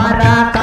हमारा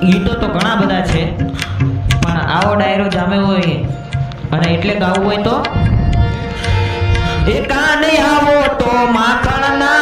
ગીતો તો ઘણા બધા છે, પણ આવો ડાયરો જામે હોય, અને એટલે ગાવું હોય તો? એ કાને આવો તો માખણ ના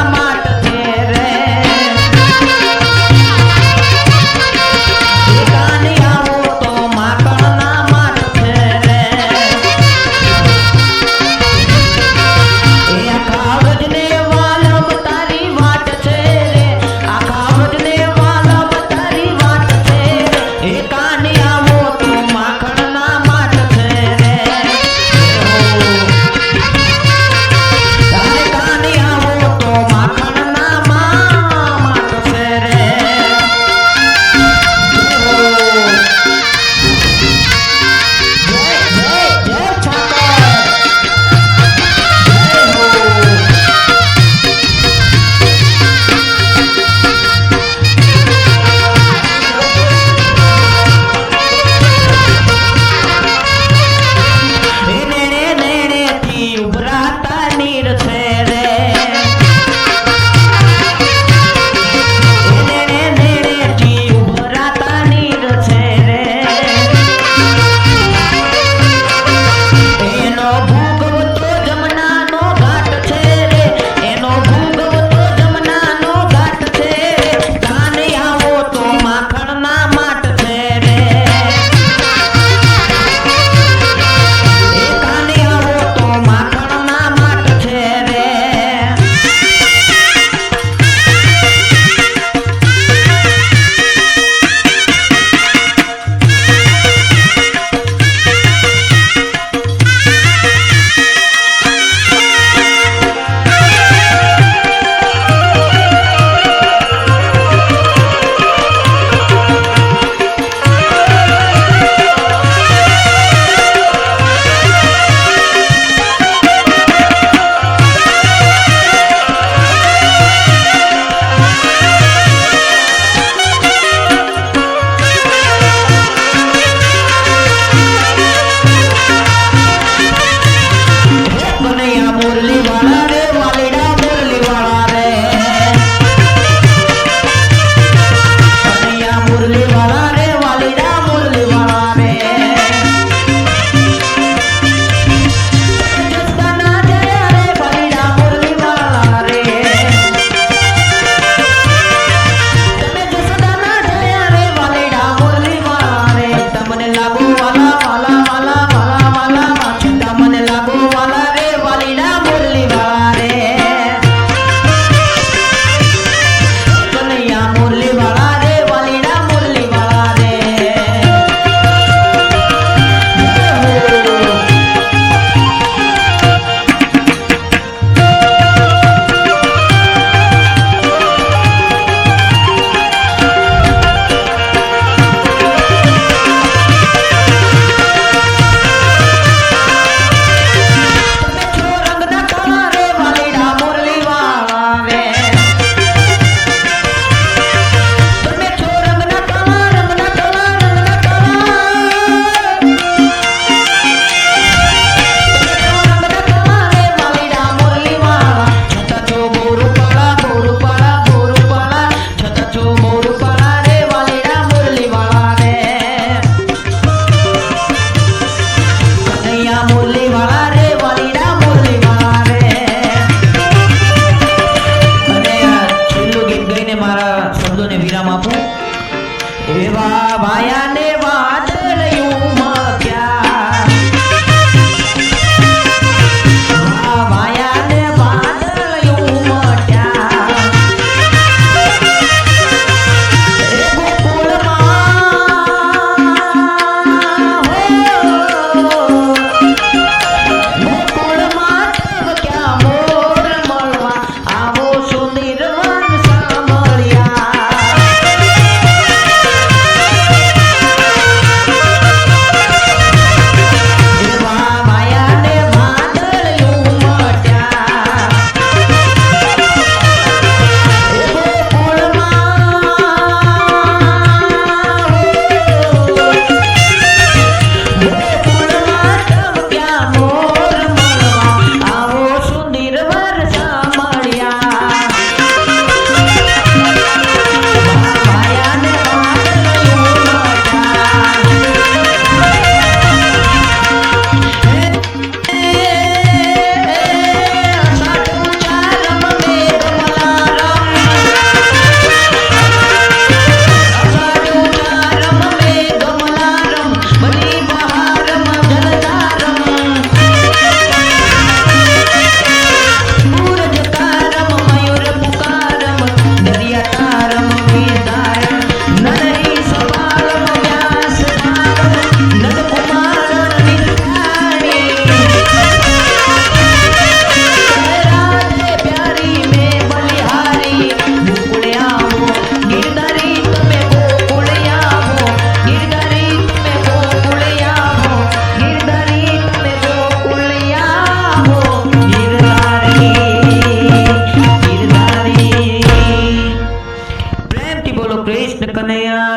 શબ્દોને વિરામ આપો એવા વાયાને વાયા Yeah.